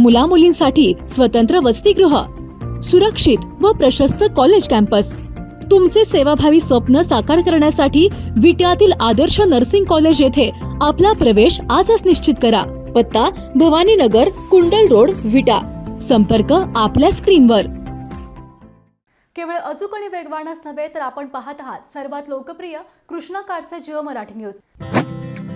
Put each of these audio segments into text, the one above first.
मुलामुलींसाठी स्वतंत्र वसतिगृह सुरक्षित व प्रशस्त कॉलेज कॅम्पस तुमचे सेवाभावी स्वप्न साकार करण्यासाठी विट्यातील आदर्श नर्सिंग कॉलेज येथे आपला प्रवेश आजच निश्चित करा. पत्ता भवानीनगर कुंडल रोड विटा. संपर्क आपल्या स्क्रीनवर. केवळ अचूक आणि वेगवानच नव्हे तर आपण पाहत आहात सर्वात लोकप्रिय कृष्णा काडचे जिओ मराठी न्यूज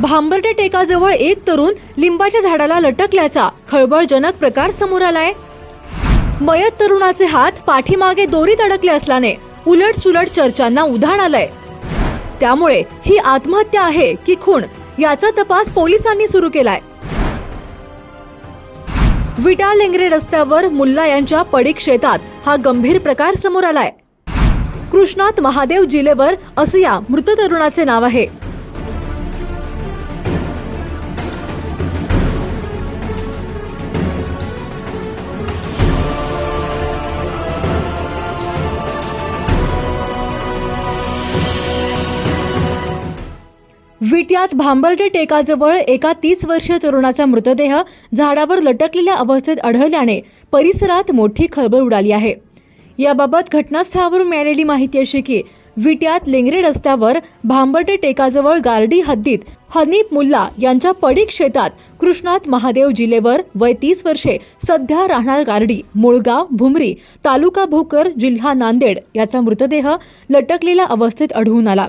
भांबर्डे टेकाजवळ एक तरुण लिंबाच्या झाडाला लटकल्याचा खळबळजनक प्रकार समोर आलाय. मयत तरुणाचे हात पाठीमागे दोरीत अडकले असल्याने उलट सुलट चर्चांना उधाण आलंय. त्यामुळे ही आत्महत्या आहे की खून याचा तपास पोलिसांनी सुरू केलाय. विटा लेंगरे रस्त्यावर मुल्ला यांच्या पडीक शेतात हा गंभीर प्रकार समोर आलाय. कृष्णात महादेव जिलेवर असं या मृत तरुणाचे नाव आहे. विट्यात भांबर्डे टेकाजवळ एका तीस वर्षीय तरुणाचा मृतदेह झाडावर लटकलेल्या अवस्थेत आढळल्याने परिसरात मोठी खळबळ उडाली आहे. याबाबत घटनास्थळावरून मिळालेली माहिती अशी की विट्यात लेंगरे रस्त्यावर भांबर्डे टेकाजवळ गार्डी हद्दीत हनीफ मुल्ला यांच्या पडीक शेतात कृष्णात महादेव जिलेवर वय तीस वर्षे सध्या राहणार गार्डी मुळगाव भुमरी तालुका भोकर जिल्हा नांदेड याचा मृतदेह लटकलेल्या अवस्थेत आढळून आला.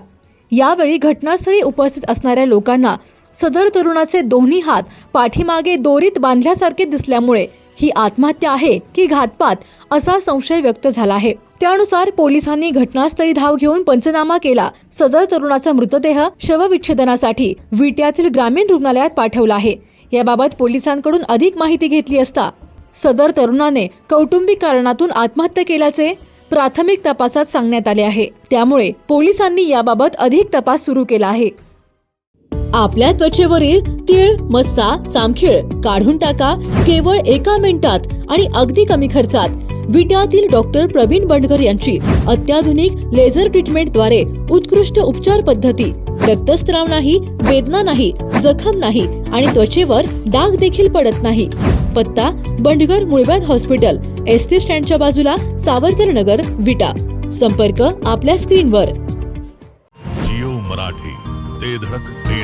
यावेळी घटनास्थळी उपस्थित असणाऱ्या लोकांना सदर तरुणाचे दोन्ही हात पाठीमागे दोरीत बांधल्यासारखे दिसल्यामुळे ही आत्महत्या आहे की घातपात असा संशय व्यक्त झाला आहे. त्यानुसार पोलिसांनी घटनास्थळी धाव घेऊन पंचनामा केला. सदर तरुणाचा मृतदेह शवविच्छेदनासाठी विट्यातील ग्रामीण रुग्णालयात पाठवला आहे. याबाबत पोलिसांकडून अधिक माहिती घेतली असता सदर तरुणाने कौटुंबिक कारणातून आत्महत्या केल्याचे प्राथमिक तपासात सांगण्यात आले आहे. त्यामुळे पोलिसांनी याबाबत अधिक तपास सुरू केला आहे. आपल्या त्वचेवरील तीळ मस्सा चामखीळ काढून टाका. केवळ एका मिनिटात आणि अगदी कमी खर्चात. विट्यातील डॉक्टर प्रवीण बंडकर यांची अत्याधुनिक लेझर ट्रीटमेंटद्वारे उत्कृष्ट उपचार पद्धती रक्तस्त्राव नाही वेदना नाही जखम नाही आणि त्वचेवर डाग देखील पडत नाही. पत्ता बंडगर मुळव्याध हॉस्पिटल एस टी स्टँडच्या बाजूला सावरकर नगर विटा. संपर्क आपल्या स्क्रीनवर. जिओ मराठी ते धडक ते